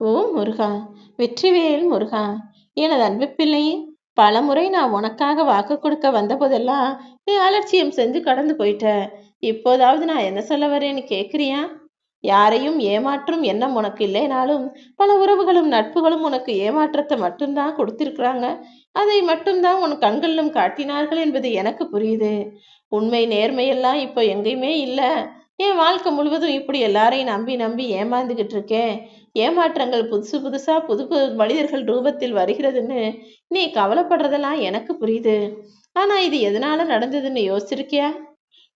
ஓ முருகா வெற்றிவேல் முருகா எனது அன்பு பிள்ளையே பலமுறை நான் உனக்காக வாக்கு கொடுக்க வந்த போதெல்லாம் நீ அலட்சியம் செஞ்சு கடந்து போயிட்ட. இப்போதாவது நான் என்ன சொல்ல வரேன்னு கேட்குறியா யாரையும் ஏமாற்றும் எண்ணம் உனக்கு இல்லைனாலும் பல உறவுகளும் நட்புகளும் உனக்கு ஏமாற்றத்தை மட்டும்தான் கொடுத்திருக்கிறாங்க. அதை மட்டும்தான் உன் கண்களிலும் காட்டினார்கள் என்பது எனக்கு புரியுது. உண்மை நேர்மையெல்லாம் இப்போ எங்கேயுமே இல்லை. என் வாழ்க்கை முழுவதும் இப்படி எல்லாரையும் நம்பி நம்பி ஏமாந்துக்கிட்டு இருக்கேன். ஏமாற்றங்கள் புதுசு புதுசா புது புது மனிதர்கள் ரூபத்தில் வருகிறதுன்னு நீ கவலைப்படுறதெல்லாம் எனக்கு புரியுது. ஆனா இது எதனால நடந்ததுன்னு யோசிச்சிருக்கியா?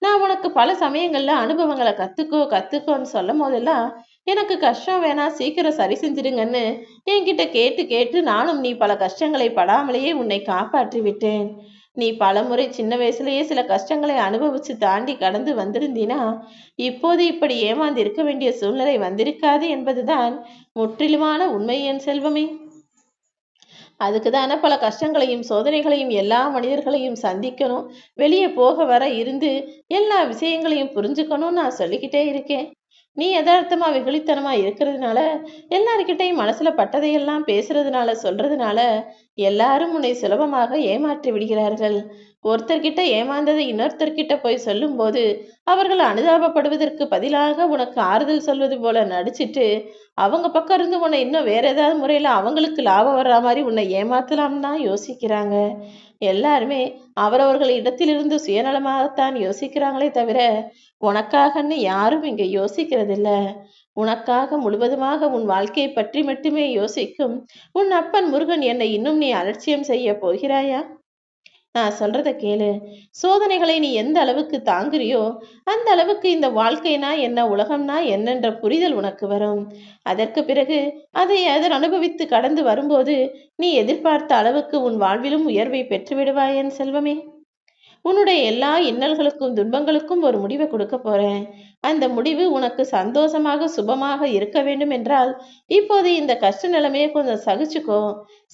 நான் உனக்கு பல சமயங்கள்ல அனுபவங்களை கத்துக்கோ கத்துக்கோன்னு சொல்லும் போதெல்லாம் எனக்கு கஷ்டம் வேணாம் சீக்கிரம் சரி செஞ்சிருங்கன்னு என்கிட்ட கேட்டு கேட்டு நானும் நீ பல கஷ்டங்களை படாமலேயே உன்னை காப்பாற்றி விட்டேன் நீ பலமுறை சின்ன வயசுலயே சில கஷ்டங்களை அனுபவிச்சு தாண்டி கடந்து வந்திருந்தீனா இப்போது இப்படி ஏமாந்து இருக்க வேண்டிய சூழ்நிலை வந்திருக்காது என்பதுதான் முற்றிலுமான உண்மை என் செல்வமே. அதுக்கு தானே பல கஷ்டங்களையும் சோதனைகளையும் எல்லா மனிதர்களையும் சந்திக்கணும் வெளியே போக வர இருந்து எல்லா விஷயங்களையும் புரிஞ்சுக்கணும்னு நான் சொல்லிக்கிட்டே இருக்கேன். நீ யதார்த்தமாக வெகுளித்தனமா இருக்கிறதுனால எல்லார்கிட்டையும் மனசுல பட்டதையெல்லாம் பேசுறதுனால சொல்றதுனால எல்லாரும் உன்னை சுலபமாக ஏமாற்றி விடுகிறார்கள். ஒருத்தர்கிட்ட ஏமாந்ததை இன்னொருத்தர்கிட்ட போய் சொல்லும்போது அவர்கள் அனுதாபப்படுவதற்கு பதிலாக உனக்கு ஆறுதல் சொல்வது போல நடிச்சிட்டு அவங்க பக்கம் இருந்து உன்னை இன்னும் வேற ஏதாவது முறையில் அவங்களுக்கு லாபம் வர்ற மாதிரி உன்னை ஏமாத்தலாம்னு தான் யோசிக்கிறாங்க. எல்லாருமே அவரவர்கள் இடத்திலிருந்து சுயநலமாகத்தான் யோசிக்கிறாங்களே தவிர உனக்காகன்னு யாரும் இங்க யோசிக்கிறதில்ல. உனக்காக முழுவதுமாக உன் வாழ்க்கையை பற்றி மட்டுமே யோசிக்கும் உன் அப்பன் முருகன் என்னை இன்னும் நீ அலட்சியம் செய்ய போகிறாயா? நான் சொல்றத கேளு. சோதனைகளை நீ எந்த அளவுக்கு தாங்குறியோ அந்த அளவுக்கு இந்த வாழ்க்கைனா என்ன உலகம்னா என்னென்ற புரிதல் உனக்கு வரும். அதற்கு பிறகு அதை அதன் அனுபவித்து கடந்து வரும்போது நீ எதிர்பார்த்த அளவுக்கு உன் வாழ்விலும் உயர்வை பெற்றுவிடுவாய் என் செல்வமே. உன்னுடைய எல்லா இன்னல்களுக்கும் துன்பங்களுக்கும் ஒரு முடிவை கொடுக்க போறேன். அந்த முடிவு உனக்கு சந்தோஷமாக சுபமாக இருக்க வேண்டும் என்றால் இப்போது இந்த கஷ்ட நிலைமையை கொஞ்சம் சகிச்சுக்கோ.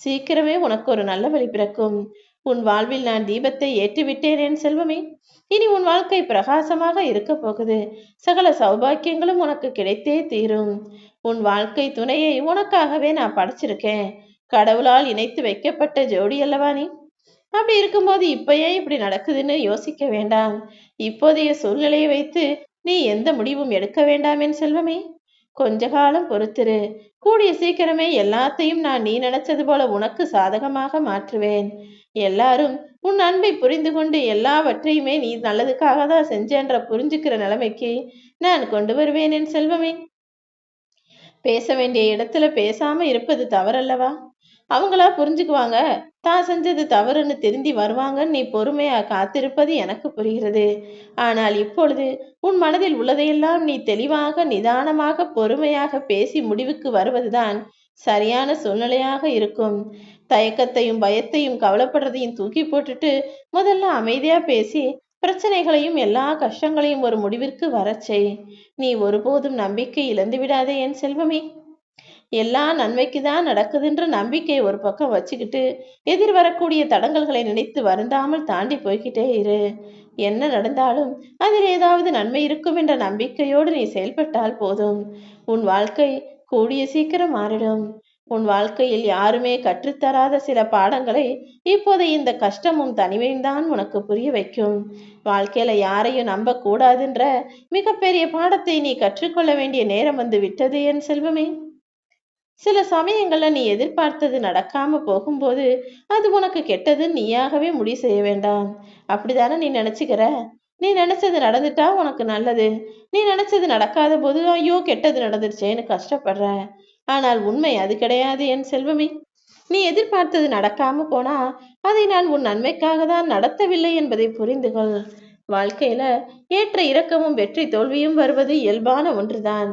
சீக்கிரமே உனக்கு ஒரு நல்ல வழி பிறக்கும். உன் வாழ்வில் நான் தீபத்தை ஏற்றிவிட்டேன் என் செல்வமே. இனி உன் வாழ்க்கை பிரகாசமாக இருக்க போகுது. சகல சௌபாக்கியங்களும் உனக்கு கிடைத்தே தீரும். உன் வாழ்க்கை துணையை உனக்காகவே நான் படைச்சிருக்கேன். கடவுளால் இணைத்து வைக்கப்பட்ட ஜோடி அல்லவா நீ? அப்படி இருக்கும்போது இப்ப ஏன் இப்படி நடக்குதுன்னு யோசிக்க வேண்டாம். இப்போதைய சூழ்நிலையை வைத்து நீ எந்த முடிவும் எடுக்க வேண்டாம் என் செல்வமே. கொஞ்ச காலம் பொறுத்திரு. கூடிய சீக்கிரமே எல்லாத்தையும் நான் நீ நினைச்சது போல உனக்கு சாதகமாக மாற்றுவேன். எல்லாரும் உன் அன்பை புரிந்து கொண்டு எல்லாவற்றையுமே நீ நல்லதுக்காக தான் செஞ்சேன்ற புரிஞ்சுக்கிற நிலைமைக்கு நான் கொண்டு வருவேன் என் செல்வமே. பேச வேண்டிய இடத்துல பேசாம இருப்பது தவறல்லவா? அவங்களா புரிஞ்சுக்குவாங்க. தான் செஞ்சது தவறுன்னு திருந்தி வருவாங்கன்னு நீ பொறுமையா காத்திருப்பது எனக்கு புரிகிறது. ஆனால் இப்பொழுது உன் மனதில் உள்ளதையெல்லாம் நீ தெளிவாக நிதானமாக பொறுமையாக பேசி முடிவுக்கு வருவதுதான் சரியான சூழ்நிலையாக இருக்கும். தயக்கத்தையும் பயத்தையும் கவலைப்படுறதையும் தூக்கி போட்டுட்டு முதல்ல அமைதியா பேசி பிரச்சனைகளையும் எல்லா கஷ்டங்களையும் ஒரு முடிவிற்கு வரச்செய் நீ ஒருபோதும் நம்பிக்கை இழந்து விடாதே என் செல்வமே. எல்லா நன்மைக்கு தான் நடக்குதுன்ற நம்பிக்கை ஒரு பக்கம் வச்சுக்கிட்டு எதிர் வரக்கூடிய தடங்கல்களை நினைத்து வருந்தாமல் தாண்டி போய்கிட்டே இரு. என்ன நடந்தாலும் அதில் ஏதாவது நன்மை இருக்கும் என்ற நம்பிக்கையோடு நீ செயல்பட்டால் போதும். உன் வாழ்க்கை கூடிய சீக்கிரம் மாறிடும். உன் வாழ்க்கையில் யாருமே கற்றுத்தராத சில பாடங்களை இப்போது இந்த கஷ்டமும் தனிமையும் தான் உனக்கு புரிய வைக்கும். வாழ்க்கையில யாரையும் நம்ப கூடாதுன்ற மிகப்பெரிய பாடத்தை நீ கற்றுக்கொள்ள வேண்டிய நேரம் வந்து விட்டது என் செல்வமே. சில சமயங்கள்ல நீ எதிர்பார்த்தது நடக்காம போகும்போது அது உனக்கு கெட்டது நீயாகவே முடிவு செய்ய வேண்டாம். அப்படிதானே நீ நினைச்சுக்கிற? நீ நினைச்சது நடந்துட்டா உனக்கு நல்லது. நீ நினைச்சது நடக்காத போது ஐயோ கெட்டது நடந்துருச்சேன்னு கஷ்டப்படுற. ஆனால் உண்மை அது கிடையாது என் செல்வமே. நீ எதிர்பார்த்தது நடக்காம போனா அதை நான் உன் நன்மைக்காக தான் நடத்தவில்லை என்பதை புரிந்து கொள். வாழ்க்கையில ஏற்ற இறக்கமும் வெற்றி தோல்வியும் வருவது இயல்பான ஒன்றுதான்.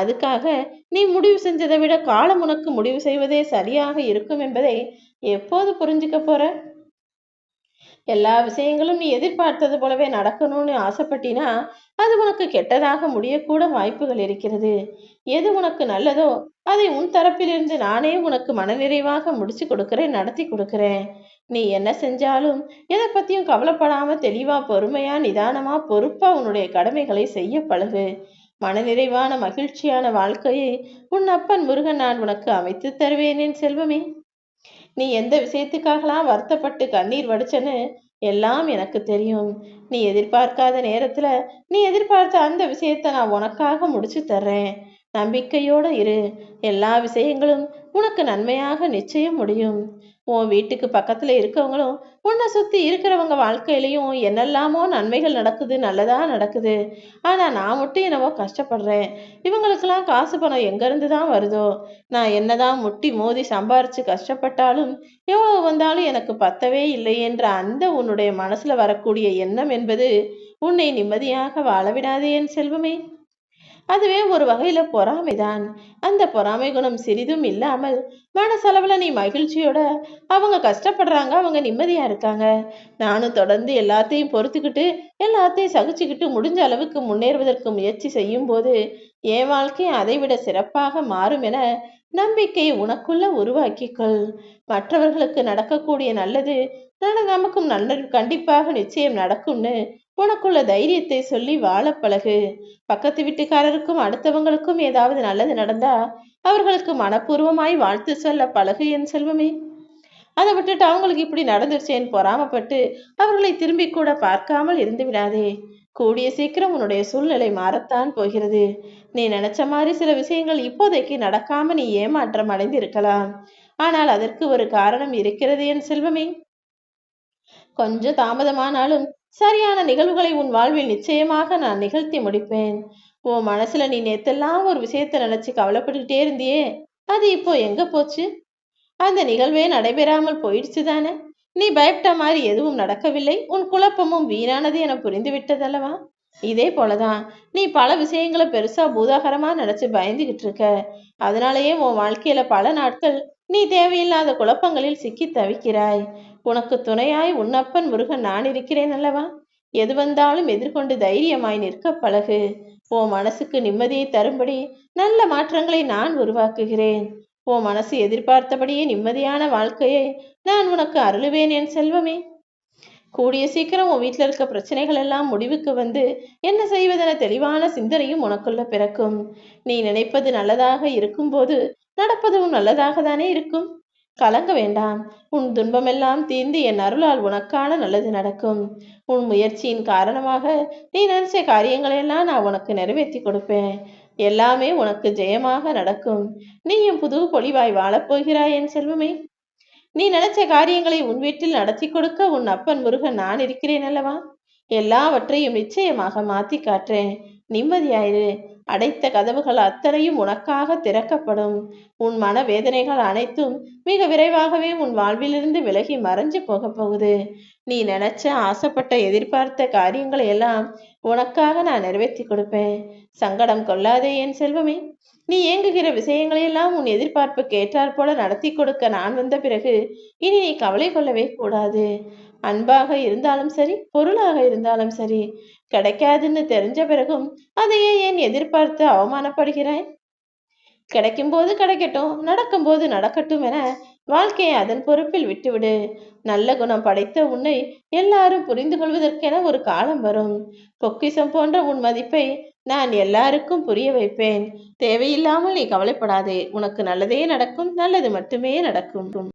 அதுக்காக நீ முடிவு செஞ்சதை விட காலம் உனக்கு முடிவு செய்வதே சரியாக இருக்கும் என்பதை எப்போது புரிஞ்சுக்க போற? எல்லா விஷயங்களும் நீ எதிர்பார்த்தது போலவே நடக்கணும்னு ஆசைப்பட்டினா அது உனக்கு கெட்டதாக முடியக்கூட வாய்ப்புகள் இருக்கிறது. எது உனக்கு நல்லதோ அதை உன் தரப்பிலிருந்து நானே உனக்கு மனநிறைவாக முடிச்சு கொடுக்கிறேன் நடத்தி கொடுக்கிறேன். நீ என்ன செஞ்சாலும் எதை பத்தியும் கவலைப்படாம தெளிவா பொறுமையா நிதானமா பொறுப்பா உன்னுடைய கடமைகளை செய்ய பழகு. மனநிறைவான மகிழ்ச்சியான வாழ்க்கையை உன் அப்பன் முருகன் நான் உனக்கு அமைத்து தருவேன் என் செல்வமே. நீ எந்த விஷயத்துக்காகலாம் வருத்தப்பட்டு கண்ணீர் வடிச்சன்னு எல்லாம் எனக்கு தெரியும். நீ எதிர்பார்க்காத நேரத்துல நீ எதிர்பார்த்த அந்த விஷயத்த நான் உனக்காக முடிச்சு தர்றேன். நம்பிக்கையோட இரு. எல்லா விஷயங்களும் உனக்கு நன்மையாக நிச்சயம் முடியும். உன் வீட்டுக்கு பக்கத்துல இருக்கவங்களும் உன்னை சுத்தி இருக்கிறவங்க வாழ்க்கையிலையும் என்னெல்லாமோ நன்மைகள் நடக்குது நல்லதா நடக்குது. ஆனா நான் மட்டும் என்னவோ கஷ்டப்படுறேன். இவங்களுக்கெல்லாம் காசு பணம் எங்க தான் வருதோ? நான் என்னதான் முட்டி மோதி சம்பாரிச்சு கஷ்டப்பட்டாலும் எவ்வளவு வந்தாலும் எனக்கு பத்தவே இல்லை என்ற அந்த உன்னுடைய மனசுல வரக்கூடிய எண்ணம் என்பது உன்னை நிம்மதியாக வாழவிடாதே என் செல்வமே. அதுவே ஒரு வகையில பொறாமைதான். அந்த பொறாமை குணம் சிறிதும் இல்லாமல் மனசளவுல நீ மகிழ்ச்சியோட அவங்க கஷ்டப்படுறாங்க அவங்க நிம்மதியா இருக்காங்க. நானும் தொடர்ந்து எல்லாத்தையும் பொறுத்துக்கிட்டு எல்லாத்தையும் சகிச்சுக்கிட்டு முடிஞ்ச அளவுக்கு முன்னேறுவதற்கு முயற்சி செய்யும் போது என் வாழ்க்கை அதைவிட சிறப்பாக மாறும் என நம்பிக்கையை உனக்குள்ள உருவாக்கிக்கொள். மற்றவர்களுக்கு நடக்கக்கூடிய நல்லது நமக்கும் நல்ல கண்டிப்பாக நிச்சயம் நடக்கும்னு உனக்குள்ள தைரியத்தை சொல்லி வாழ பழகு. பக்கத்து வீட்டுக்காரருக்கும் அடுத்தவங்களுக்கும் ஏதாவது நல்லது நடந்தா அவர்களுக்கு மனப்பூர்வமாய் வாழ்த்து சொல்ல பழகு என் செல்வமே. அதை விட்டுட்டு அவங்களுக்கு இப்படி நடந்துருச்சேன்னு பொறாமப்பட்டு அவர்களை திரும்பி கூட பார்க்காமல் இருந்து விடாதே. கூடிய சீக்கிரம் உன்னுடைய சூழ்நிலை மாறத்தான் போகிறது. நீ நினைச்ச மாதிரி சில விஷயங்கள் இப்போதைக்கு நடக்காம நீ ஏமாற்றம் அடைந்து இருக்கலாம் ஆனால் அதற்கு ஒரு காரணம் இருக்கிறது என் செல்வமே. கொஞ்சம் தாமதமானாலும் சரியான நிகழ்வுகளை உன் வாழ்வில் நிச்சயமாக நான் நிகழ்த்தி முடிப்பேன். உன் மனசுல நீ நேத்தெல்லாம் ஒரு விஷயத்த நினைச்சு கவலைப்பட்டுக்கிட்டே இருந்தியே அது இப்போ எங்க போச்சு? அந்த நிகழ்வே நடைபெறாமல் போயிடுச்சு தானே? நீ பயப்பட்ட மாதிரி எதுவும் நடக்கவில்லை உன் குழப்பமும் வீணானது என புரிந்து விட்டதல்லவா? இதே போலதான் நீ பல விஷயங்களை பெருசா பூதாகரமா நினைச்சு பயந்துகிட்டு இருக்க. அதனாலயே உன் வாழ்க்கையில பல நாட்கள் நீ தேவையில்லாத குழப்பங்களில் சிக்கி தவிக்கிறாய். உனக்கு துணையாய் உன்னப்பன் முருகன் நான் இருக்கிறேன் அல்லவா? எது வந்தாலும் எதிர்கொண்டு தைரியமாய் நிற்க பழகு. உன் மனசுக்கு நிம்மதியை தரும்படி நல்ல மாற்றங்களை நான் உருவாக்குகிறேன். உன் மனசு எதிர்பார்த்தபடியே நிம்மதியான வாழ்க்கையை நான் உனக்கு அருளுவேன் என் செல்வமே. கூடிய சீக்கிரம் உன் வீட்டில் இருக்க பிரச்சனைகள் எல்லாம் முடிவுக்கு வந்து என்ன செய்வதென தெளிவான சிந்தனையும் உனக்குள்ள பிறக்கும். நீ நினைப்பது நல்லதாக இருக்கும்போது நடப்பதும் நல்லதாக தானே இருக்கும். கலங்க வேண்டாம். உன் துன்பமெல்லாம் தீர்ந்து என் அருளால் உனக்கான நல்லது நடக்கும். உன் முயற்சியின் காரணமாக நீ நினைச்ச காரியங்களையெல்லாம் நான் உனக்கு நிறைவேற்றி கொடுப்பேன். எல்லாமே உனக்கு ஜெயமாக நடக்கும். நீயும் புது பொலிவாய் வாழப்போகிறாய் என் செல்வமே. நீ நினைச்ச காரியங்களை உன் வீட்டில் நடத்தி கொடுக்க உன் அப்பன் முருகன் நான் இருக்கிறேன் அல்லவா? எல்லாவற்றையும் நிச்சயமாக மாத்தி காட்டுறேன் நிம்மதியாயிரு. அடைத்த கதவுகள் அத்தனையும் உனக்காக திறக்கப்படும். உன் மன வேதனைகள் அனைத்தும் மிக விரைவாகவே உன் வாழ்விலிருந்து விலகி மறைஞ்சு போக போகுது. நீ நினைச்ச ஆசைப்பட்ட எதிர்பார்த்த காரியங்களை எல்லாம் உனக்காக நான் நிறைவேற்றி கொடுப்பேன். சங்கடம் கொள்ளாதே என் செல்வமே. நீ இயங்குகிற விஷயங்களையெல்லாம் உன் எதிர்பார்ப்பு ஏற்றாற்போல நடத்தி கொடுக்க நான் வந்த பிறகு இனி நீ கவலை கொள்ளவே கூடாது. அன்பாக இருந்தாலும் சரி பொருளாக இருந்தாலும் சரி கிடைக்காதுன்னு தெரிஞ்ச பிறகும் அதையே ஏன் எதிர்பார்த்து அவமானப்படுகிறாய்? கிடைக்கும்போது கிடைக்கட்டும் நடக்கும் போது நடக்கட்டும் என வாழ்க்கையை அதன் பொறுப்பில் விட்டுவிடு. நல்ல குணம் படைத்த உன்னை எல்லாரும் புரிந்து கொள்வதற்கென ஒரு காலம் வரும். பொக்கிசம் போன்ற உன் மதிப்பை நான் எல்லாருக்கும் புரிய வைப்பேன். தேவையில்லாமல் நீ கவலைப்படாதே. உனக்கு நல்லதே நடக்கும் நல்லது மட்டுமே நடக்கும்.